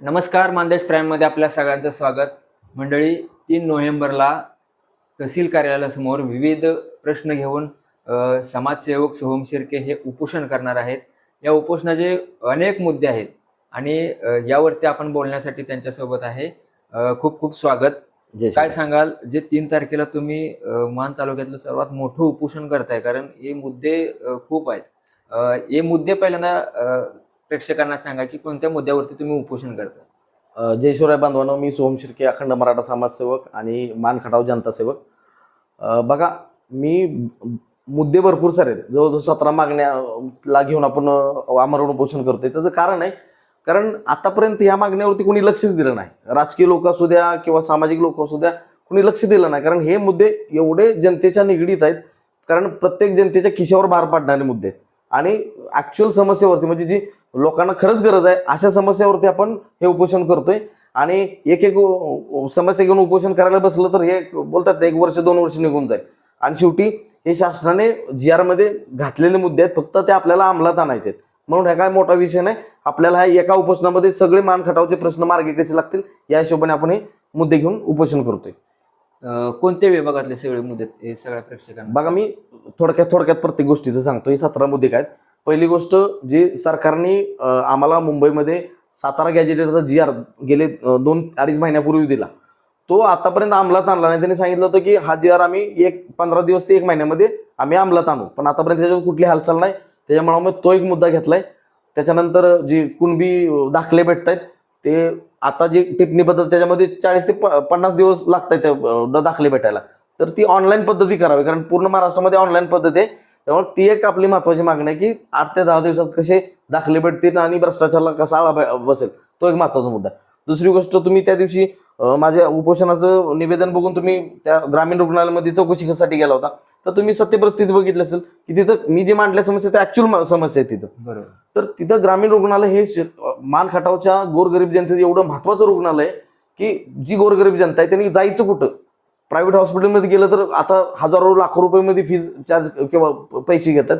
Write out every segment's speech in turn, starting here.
नमस्कार मानदेश प्राईममध्ये आपल्या सगळ्यांचं स्वागत. मंडळी तीन नोव्हेंबरला तहसील कार्यालयासमोर विविध प्रश्न घेऊन समाजसेवक सोहम शिर्के हे उपोषण करणार आहेत. या उपोषणाचे अनेक मुद्दे आहेत आणि यावरती आपण बोलण्यासाठी त्यांच्यासोबत आहे. खूप खूप स्वागत. काय सांगाल जे तीन तारखेला तुम्ही मान तालुक्यातलं सर्वात मोठं उपोषण करताय? कारण हे मुद्दे खूप आहेत. हे मुद्दे पहिल्यांदा प्रेक्षकांना सांगा की कोणत्या मुद्द्यावरती तुम्ही उपोषण करता? अ, जय बांधवांनो मी सोहम शिर्के अखंड मराठा समाजसेवक आणि मान खटाव जनता सेवक. बघा मी मुद्दे भरपूर सारे आहेत. जवळजवळ सतरा मागण्याला घेऊन आपण आमरण उपोषण करतोय. त्याचं कारण आहे कारण आतापर्यंत या मागण्यावरती कोणी लक्षच दिलं नाही. राजकीय लोक असू द्या किंवा सामाजिक लोक असू द्या कोणी लक्ष दिलं नाही. कारण हे मुद्दे एवढे जनतेच्या निगडीत आहेत. कारण प्रत्येक जनतेच्या खिशावर भार पाडणारे मुद्दे आहेत. आणि ॲक्च्युअल समस्येवरती म्हणजे जी लोकांना खरंच गरज आहे. अशा समस्यावरती आपण हे उपोषण करतोय. आणि एक एक समस्या घेऊन उपोषण करायला बसलं तर हे बोलतात एक वर्ष दोन वर्ष निघून जाईल. आणि शेवटी हे शासनाने जी आरमध्ये घातलेले मुद्दे आहेत फक्त ते आपल्याला अंमलात आणायचे आहेत म्हणून हा काय मोठा विषय नाही. आपल्याला हा एका उपोषणामध्ये सगळे मान खटावचे प्रश्न मार्गी कसे लागतील या हिशोबाने आपण हे मुद्दे घेऊन उपोषण करतोय. कोणत्या विभागातले सगळे मुद्दे आहेत हे सगळ्या प्रेक्षकांना? बघा मी थोडक्यात थोडक्यात प्रत्येक गोष्टीचं सांगतो हे सतरा मुद्दे काय आहेत. पहिली गोष्ट जी सरकारने आम्हाला मुंबईमध्ये सातारा गॅजेटेडचा जी आर गेले दोन अडीच महिन्यापूर्वी दिला. तो आतापर्यंत अंमलात आणला नाही. त्यांनी सांगितलं होतं की हा जी आर आम्ही एक पंधरा दिवस ते एक महिन्यामध्ये आम्ही अंमलात आणू. पण आतापर्यंत त्याच्यावर कुठली हालचाल नाही. त्याच्यामुळे मग तो एक मुद्दा घेतलाय. त्याच्यानंतर जी कुणबी दाखले भेटत आहेत ते आता जी टिप्पणी पद्धत त्याच्यामध्ये चाळीस ते प- पन्नास दिवस लागत आहेत त्या दाखले भेटायला. तर ती ऑनलाईन पद्धती करावी. कारण पूर्ण महाराष्ट्रामध्ये ऑनलाईन पद्धत आहे. त्यामुळे ती एक आपली महत्वाची मागणी आहे की आठ ते दहा दिवसात कसे दाखले भेटतील आणि भ्रष्टाचाराला कसा आळा बसेल तो एक महत्त्वाचा मुद्दा आहे. दुसरी गोष्ट तुम्ही त्या दिवशी माझ्या उपोषणाचं निवेदन बघून तुम्ही त्या ग्रामीण रुग्णालयामध्ये चौकशीसाठी गेला होता. तर तुम्ही सत्य परिस्थिती बघितली असेल की तिथं मी जे मांडल्या समस्या त्या ऍक्च्युअल समस्या आहेत तिथं. बरोबर. तर तिथं ग्रामीण रुग्णालय हे शे- मान खटावच्या गोरगरीब जनतेचं एवढं महत्वाचं रुग्णालय आहे की जी गोरगरीब जनता आहे त्यांनी जायचं कुठं? प्रायव्हेट हॉस्पिटलमध्ये गेलं तर आता हजारो लाखो रुपयेमध्ये फीज चार्ज किंवा प- पैसे घेतात.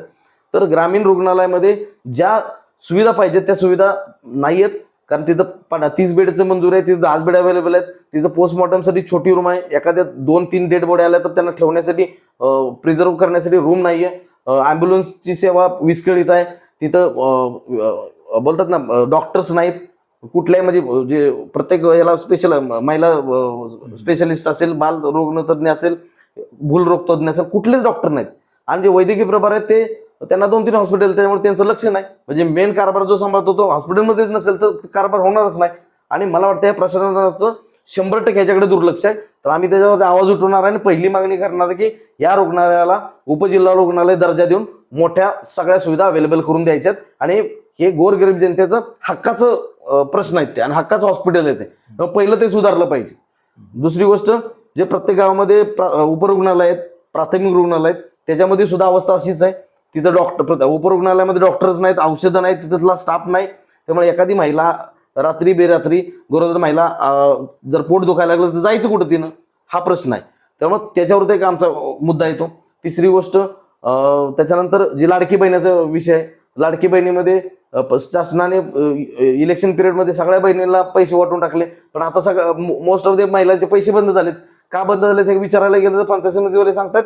तर ग्रामीण रुग्णालयामध्ये ज्या सुविधा पाहिजेत त्या सुविधा नाही आहेत. कारण तिथं पण तीस बेडचं मंजूर आहे तिथं दहाच बेड अवेलेबल आहेत. तिथं पोस्टमॉर्टमसाठी छोटी रूम आहे. एखाद्या दोन तीन डेड बॉडी आल्या तर त्यांना ठेवण्यासाठी प्रिझर्व करण्यासाठी रूम नाही आहे. ॲम्ब्युलन्सची सेवा विस्कळीत आहे. तिथं बोलतात ना डॉक्टर्स नाहीत. कुठल्याही म्हणजे जे प्रत्येक याला स्पेशल महिला स्पेशलिस्ट असेल बाल रोगतज्ञ असेल भूल रोगतज्ञ असेल कुठलेच डॉक्टर नाहीत. आणि जे वैद्यकीय प्रभार आहेत ते त्यांना दोन तीन हॉस्पिटल त्यामुळे त्यांचं लक्ष नाही. म्हणजे मेन कारभार जो सांभाळतो तो हॉस्पिटलमध्येच नसेल तर कारभार होणारच नाही. आणि मला वाटतं या प्रशासनाचं शंभर टक्के ह्याच्याकडे दुर्लक्ष आहे. तर आम्ही त्याच्यावर आवाज उठवणार आहे आणि पहिली मागणी करणार आहे की या रुग्णालयाला उपजिल्हा रुग्णालय दर्जा देऊन मोठ्या सगळ्या सुविधा अवेलेबल करून द्यायच्यात. आणि हे गोरगरीब जनतेचं हक्काचं प्रश्न आहेत ते. आणि हक्काचं हॉस्पिटल आहे ते. पहिलं ते सुधारलं पाहिजे. दुसरी गोष्ट जे प्रत्येक गावामध्ये प्रा- उपरुग्णालय आहेत प्राथमिक रुग्णालय आहेत त्याच्यामध्ये सुद्धा अवस्था अशीच आहे. तिथं डॉक्टर उपरुग्णालयामध्ये डॉक्टर्स नाहीत औषधं नाहीत तिथला स्टाफ नाही. त्यामुळे एखादी महिला रात्री बेरात्री गरोदर महिला जर पोट दुखायला लागलं तर जायचं कुठं तिनं? हा प्रश्न आहे. त्यामुळे त्याच्यावरती एक आमचा मुद्दा येतो. तिसरी गोष्ट त्याच्यानंतर जी लाडकी बहिणीचा विषय आहे लाडकी बहिणीमध्ये शासनाने इलेक्शन पिरियडमध्ये सगळ्या बहिणींना पैसे वाटून टाकले. पण आता सगळं मोस्ट ऑफ द महिलांचे पैसे बंद झालेत. का बंद झाले ते विचारायला गेलं तर पंचायत समितीवाले सांगतात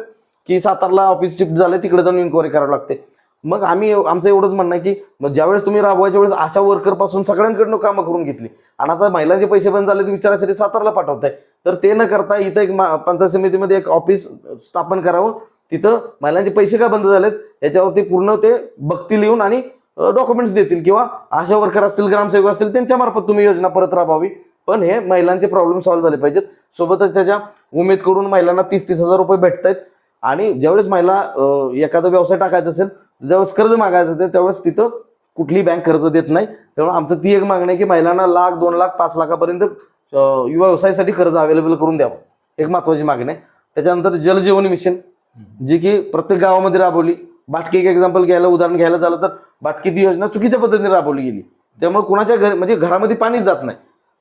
की सातारला ऑफिस शिफ्ट झाले तिकडे जाऊन इन्क्वायरी करावी लागते. मग आम्ही आमचं एवढंच म्हणणं आहे की मग ज्यावेळेस तुम्ही राबवायच्या वेळेस अशा वर्करपासून सगळ्यांकडनं कामं करून घेतली. आणि आता महिलांचे पैसे बंद झाले ते विचारासाठी सातारला पाठवताय. तर ते न करता इथं एक मा- पंचायत समितीमध्ये एक ऑफिस स्थापन करावं. तिथं महिलांचे पैसे का बंद झालेत? याच्यावरती पूर्ण ते बघतील लिहून आणि डॉक्युमेंट्स देतील किंवा आशा वर्कर असतील ग्रामसेवक असतील त्यांच्यामार्फत तुम्ही योजना परत राबवावी. पण हे महिलांचे प्रॉब्लेम सॉल्व्ह झाले पाहिजेत. सोबतच त्याच्या उमेदकडून महिलांना तीस तीस हजार रुपये भेटत आहेत आणि ज्यावेळेस महिला एखादा व्यवसाय टाकायचा असेल ज्यावेळेस कर्ज मागायचं असेल त्यावेळेस तिथं कुठली बँक कर्ज देत नाही. त्यामुळे आमचं ती एक मागणी आहे की महिलांना लाख दोन लाख पाच लाखापर्यंत व्यवसायासाठी कर्ज अवेलेबल करून द्यावं. एक महत्वाची मागणी आहे. त्याच्यानंतर जलजीवन मिशन जी की प्रत्येक गावामध्ये राबवली. बाटकी एक एक्झाम्पल घ्यायला उदाहरण घ्यायला झालं तर बाटकी ती योजना चुकीच्या पद्धतीने राबवली गेली. त्यामुळे कुणाच्या घर म्हणजे घरामध्ये पाणीच जात नाही.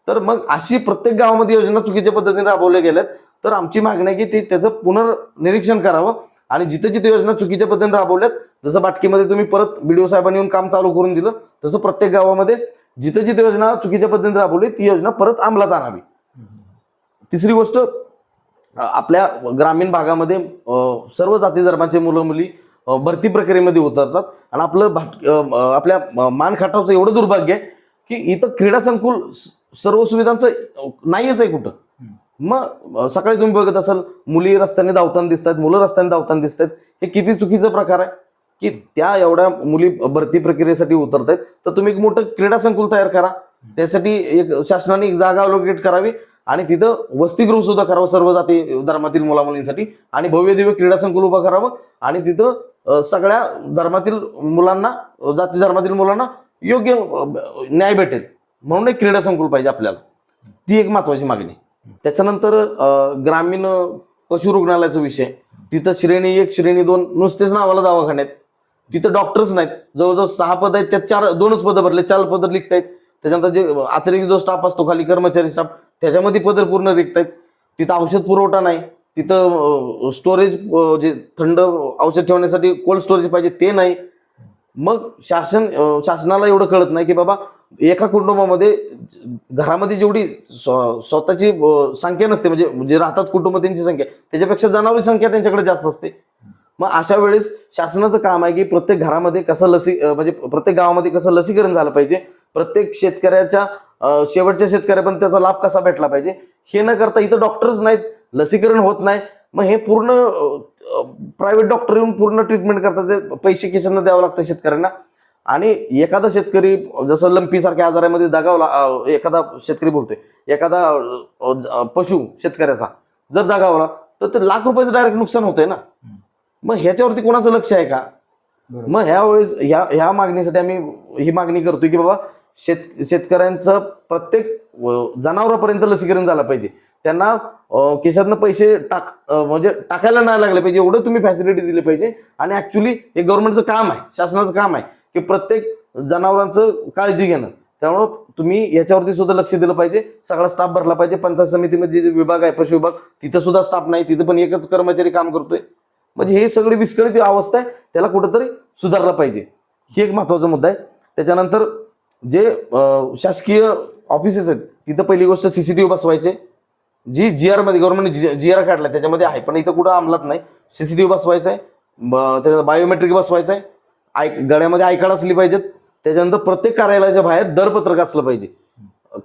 तर मग अशी प्रत्येक गावामध्ये योजना चुकीच्या पद्धतीने राबवल्या गेल्यात. तर आमची मागणी आहे की ते त्याचं पुनर्निरीक्षण करावं आणि जिथं जिथे योजना चुकीच्या पद्धतीने राबवल्यात जसं बाटकीमध्ये तुम्ही परत बीडीओ साहेबांनी येऊन काम चालू करून दिलं तसं प्रत्येक गावामध्ये जिथं जिथे योजना चुकीच्या पद्धतीने राबवली ती योजना परत अंमलात आणावी. तिसरी गोष्ट आपल्या ग्रामीण भागामध्ये सर्व जाती धर्माचे मुलं मुली भरती प्रक्रियेमध्ये उतरतात. आणि आपलं भाट आपल्या मानखाटावचं एवढं दुर्भाग्य आहे की इथं क्रीडा संकुल सर्व सुविधांचं नाहीच आहे कुठं. मग सकाळी तुम्ही बघत असाल मुली रस्त्याने धावताना दिसतात मुलं रस्त्याने धावताना दिसतात हे किती चुकीचं प्रकार आहे? की त्या एवढ्या मुली भरती प्रक्रियेसाठी उतरत आहेत तर तुम्ही एक मोठं क्रीडा संकुल तयार करा. त्यासाठी एक शासनाने एक जागा अलोकेट करावी आणि तिथं वसतिगृह सुद्धा करावं सर्व जाती धर्मातील मुला मुलींसाठी आणि भव्य दिव्य क्रीडा संकुल उभं करावं. आणि तिथं सगळ्या धर्मातील मुलांना जाती धर्मातील मुलांना योग्य न्याय भेटेल. म्हणून एक क्रीडा संकुल पाहिजे आपल्याला. ती एक महत्वाची मागणी. त्याच्यानंतर ग्रामीण पशु रुग्णालयाचा विषय. तिथं श्रेणी एक श्रेणी दोन नुसतेच नावाला दवाखान्यात. तिथं डॉक्टर्स नाहीत. जवळजवळ सहा पद आहेत. त्यात चार दोनच पदं भरले चार पदं लिखत आहेत. त्याच्यानंतर जे अतिरिक्त जो स्टाफ असतो खाली कर्मचारी स्टाफ त्याच्यामध्ये पदं पूर्ण रिक्त आहेत. तिथं औषध पुरवठा नाही. तिथं स्टोरेज जे थंड औषध ठेवण्यासाठी कोल्ड स्टोरेज पाहिजे ते नाही. मग शासन शासनाला एवढं कळत नाही की बाबा एका कुटुंबामध्ये घरामध्ये जेवढी स्व- स्वतःची संख्या नसते म्हणजे जे राहतात कुटुंब त्यांची संख्या त्याच्यापेक्षा जनावरी संख्या त्यांच्याकडे जास्त असते. मग अशा वेळेस शासनाचं काम आहे की प्रत्येक घरामध्ये कसं लसी म्हणजे प्रत्येक गावामध्ये कसं लसीकरण झालं पाहिजे प्रत्येक शेतकऱ्याच्या शेवटच्या शेतकऱ्यापर्यंत त्याचा लाभ कसा भेटला पाहिजे हे न करता इथं डॉक्टर्स नाहीत. लसीकरण होत नाही. मग हे पूर्ण प्रायव्हेट डॉक्टर येऊन पूर्ण ट्रीटमेंट करतात ते पैसे किशांना द्यावं लागतं शेतकऱ्यांना. आणि एखादा शेतकरी जसं लंपी सारख्या आजारामध्ये दगावला एखादा शेतकरी बोलतोय एखादा पशु शेतकऱ्याचा जर दगावला तर ते लाख रुपयाचं डायरेक्ट नुकसान होतंय ना. मग ह्याच्यावरती कोणाचं लक्ष आहे का. मग ह्या वेळेस ह्या ह्या मागणीसाठी आम्ही ही मागणी करतोय की बाबा शेत शेतकऱ्यांचं प्रत्येक जनावरापर्यंत लसीकरण झालं पाहिजे. त्यांना केसातनं पैसे टाक म्हणजे टाकायला नाही लागले पाहिजे एवढं तुम्ही फॅसिलिटी दिली पाहिजे. आणि ॲक्च्युली हे गव्हर्नमेंटचं काम आहे शासनाचं काम आहे की प्रत्येक जनावरांचं काळजी घेणं. त्यामुळं तुम्ही याच्यावरती सुद्धा लक्ष दिलं पाहिजे सगळा स्टाफ भरला पाहिजे पंचायत समितीमध्ये जे विभाग आहे पशु विभाग तिथं सुद्धा स्टाफ नाही तिथं पण एकच कर्मचारी काम करतोय. म्हणजे हे सगळी विस्कळीत अवस्था आहे त्याला कुठंतरी सुधारला पाहिजे. ही एक महत्त्वाचा मुद्दा आहे. त्याच्यानंतर जे शासकीय ऑफिसेस आहेत तिथं पहिली गोष्ट सीसीटीव्ही बसवायचे. जी जी आरमध्ये गव्हर्नमेंट जी आर काढलाय त्याच्यामध्ये आहे पण इथं कुठं अंमलात नाही. सीसीटीव्ही बसवायचा आहे ब- त्याच्यात बायोमेट्रिक बसवायचं आहे आय गळ्यामध्ये आय कार्ड असली पाहिजेत त्याच्यानंतर प्रत्येक कार्यालयाच्या बाहेर दरपत्रक असलं पाहिजे.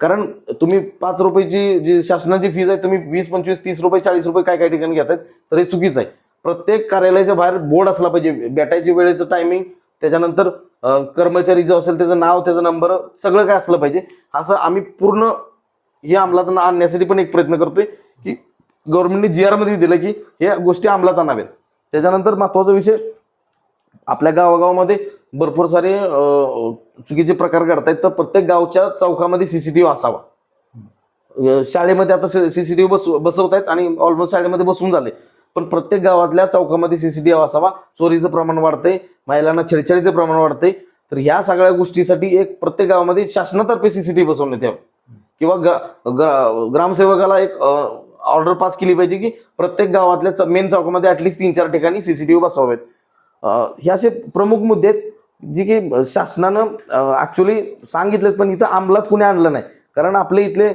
कारण तुम्ही पाच रुपयाची जी शासनाची फीज आहे तुम्ही वीस पंचवीस तीस रुपये चाळीस रुपये काय काय ठिकाणी घेतात तर हे चुकीचं आहे. प्रत्येक कार्यालयाच्या बाहेर बोर्ड असला पाहिजे भेटायची वेळेचं टायमिंग त्याच्यानंतर कर्मचारी जो असेल त्याचं नाव त्याचा नंबर सगळं काय असलं पाहिजे. असं आम्ही पूर्ण हे अंमलात आणण्यासाठी पण एक प्रयत्न करतोय की गव्हर्नमेंटने जी आरमध्ये दिलं की ह्या गोष्टी अंमलात आणाव्यात. त्याच्यानंतर महत्त्वाचा विषय आपल्या गावागावामध्ये भरपूर सारे चुकीचे प्रकार घडत आहेत तर प्रत्येक गावच्या चौकामध्ये सीसीटीव्ही असावा. शाळेमध्ये आता सीसीटीव्ही बस बसवत आहेत आणि ऑलमोस्ट शाळेमध्ये बसवून झाले. पण प्रत्येक गावातल्या चौकामध्ये सीसीटीव्ही असावा. चोरीचं प्रमाण वाढतंय महिलांना छेडछाडीचं प्रमाण वाढतंय. तर ह्या सगळ्या गोष्टीसाठी एक प्रत्येक गावामध्ये शासनातर्फे सीसीटीव्ही बसवण्यात यावं. किंवा ग- ग- ग्रामसेवकाला एक ऑर्डर पास केली पाहिजे की प्रत्येक गावातल्या मेन चौकामध्ये ॲटलिस्ट तीन चार ठिकाणी सीसीटीव्ही बसवावेत. हे असे प्रमुख मुद्दे आहेत जे की शासनानं ॲक्च्युली सांगितलेत पण इथं अंमलात कुणी आणलं नाही. कारण आपले इथले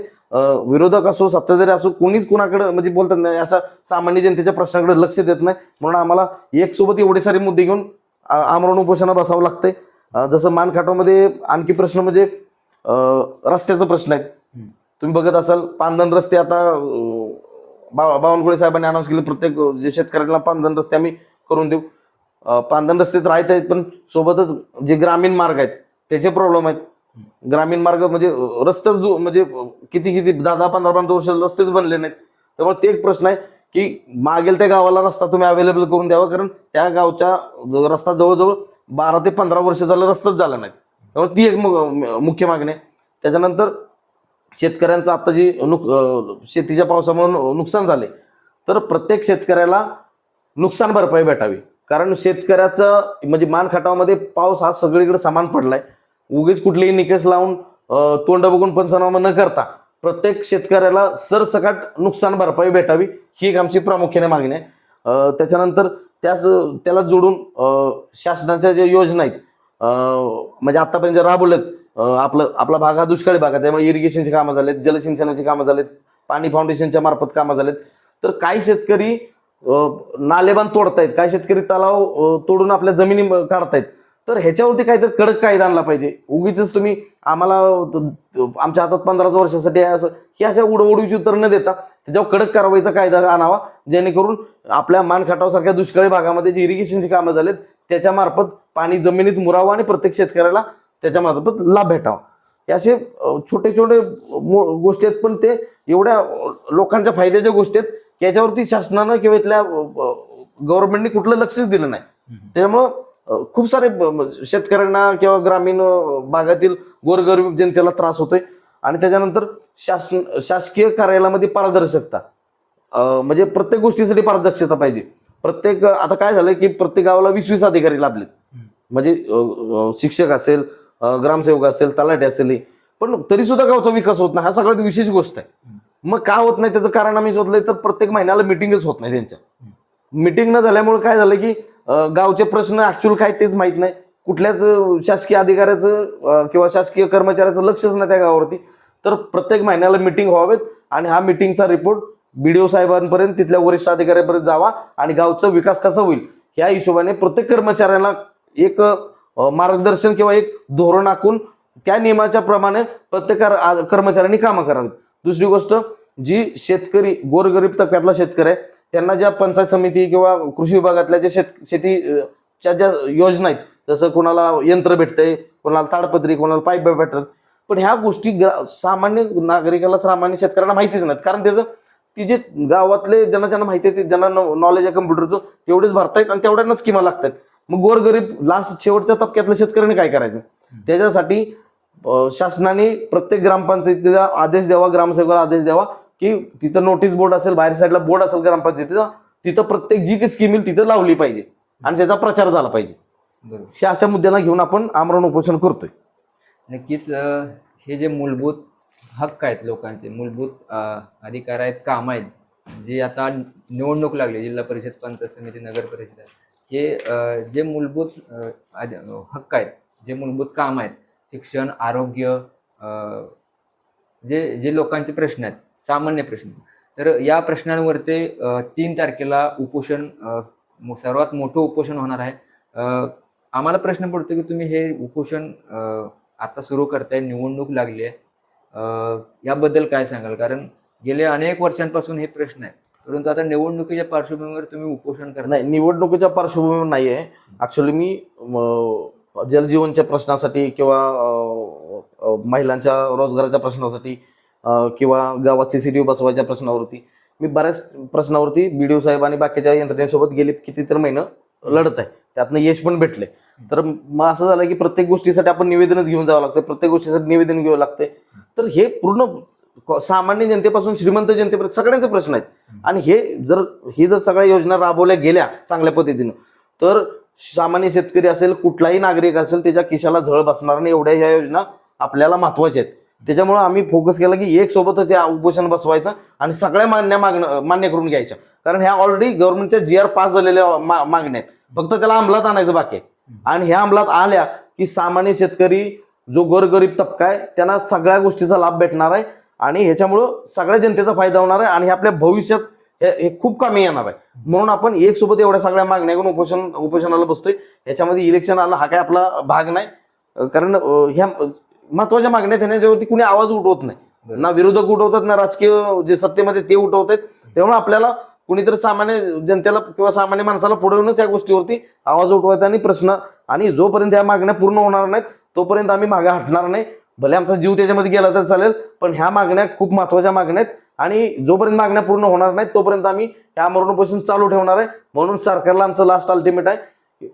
विरोधक असो सत्ताधारी असो कोणीच कुणाकडे म्हणजे बोलतात नाही असं सामान्य जनतेच्या प्रश्नाकडे लक्ष देत नाही. म्हणून आम्हाला एकसोबत एवढे सारे मुद्दे घेऊन आमरण उपोषणा बसावं लागतंय. जसं मानखाटामध्ये आणखी प्रश्न म्हणजे रस्त्याचा प्रश्न आहे तुम्ही बघत असाल पांदन रस्ते आता बा बावनकुळे साहेबांनी अनाऊन्स केले प्रत्येक जे शेतकऱ्यांना पांदन रस्ते आम्ही करून देऊ. अं, पांदन रस्ते तर आहेत आहेत पण सोबतच जे ग्रामीण मार्ग आहेत त्याचे प्रॉब्लेम आहेत. ग्रामीण मार्ग म्हणजे रस्तेच दु- म्हणजे किती किती दहा दहा पंधरा पंधरा वर्ष रस्तेच बनले नाहीत. त्यामुळे ते एक प्रश्न आहे की मागेल त्या गावाला रस्ता तुम्ही अवेलेबल करून द्यावा कारण त्या गावच्या रस्ता जवळजवळ बारा ते पंधरा वर्ष झालं रस्ताच झाला नाही त्यामुळे ती एक मुख्य मागणी आहे. त्याच्यानंतर शेतकऱ्यांचं आता जी नुक शेतीच्या पावसामुळे नुकसान झाले तर प्रत्येक शेतकऱ्याला नुकसान भरपाई भेटावी. कारण शेतकऱ्याचं म्हणजे मानखटावामध्ये पाऊस हा सगळीकडे समान पडलाय. उगीच कुठलेही निकष लावून तोंड बघून पंचनामा न करता प्रत्येक शेतकऱ्याला सरसकट नुकसान भरपाई भेटावी ही एक आमची प्रामुख्याने मागणी आहे. त्याच्यानंतर त्याच त्याला जोडून शासनाच्या ज्या योजना आहेत म्हणजे आतापर्यंत राबवल्यात आपलं आपला भाग हा दुष्काळी भाग आहे. त्यामुळे इरिगेशनची कामं झालेत जलसिंचनाची कामं झालेत पाणी फाउंडेशनच्या मार्फत कामं झालेत. तर काही शेतकरी नालेबान नालेबांध तोडतायत. काही शेतकरी तलाव तोडून आपल्या जमिनी काढतायत. तर ह्याच्यावरती काहीतरी कडक कायदा आणला पाहिजे. उगीच तुम्ही आम्हाला आमच्या हातात पंधराच वर्षासाठी आहे असं ही अशा उडवडीची उत्तर न देता त्याच्यावर कडक कारवाईचा कायदा आणावा. जेणेकरून आपल्या मानखाटावसारख्या दुष्काळी भागामध्ये जे इरिगेशनची कामं झालेत त्याच्यामार्फत पाणी जमिनीत मुरावं आणि प्रत्येक शेतकऱ्याला त्याच्या मार्फत लाभ भेटावा. हे असे छोटे छोटे गोष्टी आहेत. पण ते एवढ्या लोकांच्या फायद्याच्या गोष्टी आहेत याच्यावरती शासनानं किंवा इथल्या गव्हर्नमेंटने कुठलं लक्षच दिलं नाही. त्यामुळं खूप सारे शेतकऱ्यांना किंवा ग्रामीण भागातील गोरगरीब जनतेला त्रास होतोय. आणि त्याच्यानंतर शासन शासकीय कार्यालयामध्ये पारदर्शकता. म्हणजे प्रत्येक गोष्टीसाठी पारदर्शकता पाहिजे. प्रत्येक आता काय झालंय की प्रत्येक गावाला वीस वीस अधिकारी लाभलेत. म्हणजे शिक्षक असेल ग्रामसेवक असेल तलाठी असेल पण तरी सुद्धा गावचा विकास होत नाही. हा सगळ्यात विशेष गोष्ट आहे. मग का होत नाही? त्याचं कारण आम्ही शोधलंय तर प्रत्येक महिन्याला मिटिंगच होत नाही त्यांच्या. मिटिंग न झाल्यामुळे काय झालं की गावचे प्रश्न ऍक्च्युअल काय तेच माहीत नाही. कुठल्याच शासकीय अधिकाऱ्याचं किंवा शासकीय कर्मचाऱ्याचं लक्षच नाही त्या गावावरती. तर प्रत्येक महिन्याला मिटिंग व्हावेत आणि हा मिटिंगचा रिपोर्ट बीडीओ साहेबांपर्यंत तिथल्या वरिष्ठ अधिकाऱ्यांपर्यंत जावा आणि गावचा विकास कसा होईल? ह्या हिशोबाने प्रत्येक कर्मचाऱ्याला एक मार्गदर्शन किंवा एक धोरण आखून त्या नियमाच्या प्रमाणे प्रत्येक आ- कर्मचाऱ्यांनी कामं करावीत. दुसरी गोष्ट जी शेतकरी गोरगरीब तब्यातला शेतकरी आहे त्यांना ज्या पंचायत समिती किंवा कृषी विभागातल्या ज्या शेत शेतीच्या ज्या योजना आहेत जसं कोणाला यंत्र भेटतंय कोणाला ताडपत्री कोणाला पाईप भेटतात पण ह्या गोष्टी सामान्य नागरिकाला सामान्य शेतकऱ्यांना माहितीच नाहीत. कारण त्याचं ती जे गावातले ज्यांना ज्यांना माहिती आहे ते ज्यांना नॉलेज आहे कम्प्युटरचं तेवढेच भरतायत आणि तेवढ्यांना स्कीमा लागतात मग गोरगरीब लास्ट शेवटच्या टप्प्यातल्या शेतकऱ्यांनी काय करायचं? त्याच्यासाठी शासनाने प्रत्येक ग्रामपंचायतीला आदेश द्यावा ग्रामसेवकाला आदेश द्यावा की तिथं नोटीस बोर्ड असेल बाहेर साईडला बोर्ड असेल ग्रामपंचायतीचा तिथं प्रत्येक जी काही स्कीम येईल तिथं लावली पाहिजे आणि त्याचा प्रचार झाला पाहिजे. बरोबर. अशा मुद्द्यांना घेऊन आपण आमरण उपोषण करतोय. नक्कीच हे जे मूलभूत हक्क आहेत लोकांचे मूलभूत अधिकार आहेत काम आहेत जे आता निवडणूक लागली जिल्हा परिषद पंचायत समिती नगर परिषद. हे जे मूलभूत हक्क आहेत जे मूलभूत काम आहेत शिक्षण आरोग्य जे जे लोकांचे प्रश्न आहेत सामान्य प्रश्न. तर या प्रश्नांवरती ते तीन तारखेला उपोषण सर्वात मोठं उपोषण होणार आहे. आम्हाला प्रश्न पडतो की तुम्ही हे उपोषण आता सुरू करताय निवडणूक लागली आहे. याबद्दल काय सांगाल? कारण गेले अनेक वर्षांपासून हे प्रश्न आहेत. परंतु आता निवडणुकीच्या पार्श्वभूमीवर तुम्ही उपोषण करणार नाही निवडणुकीच्या पार्श्वभूमीवर नाही आहे ॲक्च्युली मी जलजीवनच्या प्रश्नासाठी किंवा महिलांच्या रोजगाराच्या प्रश्नासाठी किंवा गावात सी सी टी व्ही बसवायच्या प्रश्नावरती मी बऱ्याच प्रश्नावरती बी डी ओ साहेब आणि बाकीच्या यंत्रणेसोबत गेले कितीतरी महिनं लढत आहे. त्यातनं यश पण भेटले तर मग असं झालं की प्रत्येक गोष्टीसाठी आपण निवेदनच घेऊन जावं लागतं प्रत्येक गोष्टीसाठी निवेदन घ्यावं लागते तर हे पूर्ण सामान्य जनतेपासून श्रीमंत जनतेपर्यंत सगळ्यांचे प्रश्न आहेत. आणि हे जर ही जर सगळ्या योजना राबवल्या गेल्या चांगल्या पद्धतीनं तर सामान्य शेतकरी असेल कुठलाही नागरिक असेल त्याच्या खिशाला झळ बसणार नाही. एवढ्या ह्या योजना आपल्याला महत्त्वाच्या आहेत. त्याच्यामुळं आम्ही फोकस केला की एक सोबतच या उपोषण बसवायचं आणि सगळ्या मान्य मागणं मान्य करून घ्यायच्या. कारण ह्या ऑलरेडी गव्हर्नमेंटच्या जी आर पास झालेल्या मा- मागण्या आहेत. फक्त त्याला अंमलात आणायचं बाकी आहे. आणि ह्या अंमलात आल्या की सामान्य शेतकरी जो गोरगरीब तबका आहे त्यांना सगळ्या गोष्टीचा लाभ भेटणार आहे. आणि ह्याच्यामुळं सगळ्या जनतेचा फायदा होणार आहे आणि हे आपल्या भविष्यात हे हे खूप कामी येणार आहे. म्हणून आपण एक सोबत एवढ्या सगळ्या मागण्या घेऊन उपोषण उपोषणाला बसतोय. ह्याच्यामध्ये इलेक्शन आला हा काय आपला भाग नाही. कारण ह्या महत्त्वाच्या मागण्या आहेत ह्याच्यावरती कुणी आवाज उठवत नाही. ना विरोधक उठवतात ना राजकीय जे सत्तेमध्ये ते उठवत आहेत त्यामुळे आपल्याला कुणीतरी सामान्य जनतेला किंवा सामान्य माणसाला पुढे येऊनच या गोष्टीवरती आवाज उठवायचा आणि प्रश्न आणि जोपर्यंत या मागण्या पूर्ण होणार नाहीत तोपर्यंत आम्ही मागे हटणार नाही. भले आमचा जीव त्याच्यामध्ये गेला तर चालेल पण ह्या मागण्या खूप महत्त्वाच्या मागण्या आहेत आणि जोपर्यंत मागण्या पूर्ण होणार नाहीत तोपर्यंत आम्ही ह्या आमरण उपोषण चालू ठेवणार आहे. म्हणून सरकारला आमचं लास्ट अल्टिमेट आहे.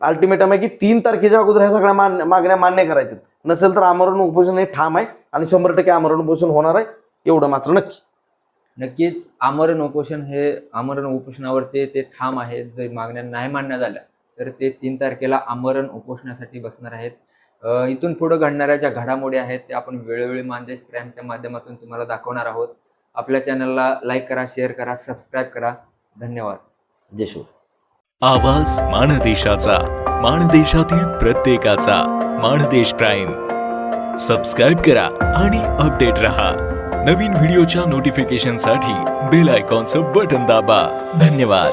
अल्टिमेटम आहे की तीन तारखेच्या अगोदर ह्या सगळ्या मान्य मागण्या मान्य करायच्यात. नसेल तर आमरण उपोषण हे ठाम आहे आणि शंभर टक्के आमरण उपोषण होणार आहे एवढं मात्र नक्की. नक्कीच आमरण उपोषण हे आमरण उपोषणावरती ते ठाम आहे जर मागण्या नाही मान्य झाल्या तर ते तीन तारखेला आमरण उपोषणासाठी बसणार आहेत. इथून पुढे घडणाऱ्या ज्या घडामोडी आहेत त्या आपण वेळोवेळी मानदेश प्राईमच्या माध्यमातून तुम्हाला दाखवणार आहोत. आपल्या चॅनलला लाईक करा शेअर करा सबस्क्राईब करा. धन्यवाद. जय आवाज माणदेशाचा माणदेशातील प्रत्येकाचा माणदेश प्राईम. सबस्क्राईब करा आणि अपडेट रहा. नवीन व्हिडिओच्या नोटिफिकेशनसाठी बेल आयकॉनचं बटन दाबा. धन्यवाद.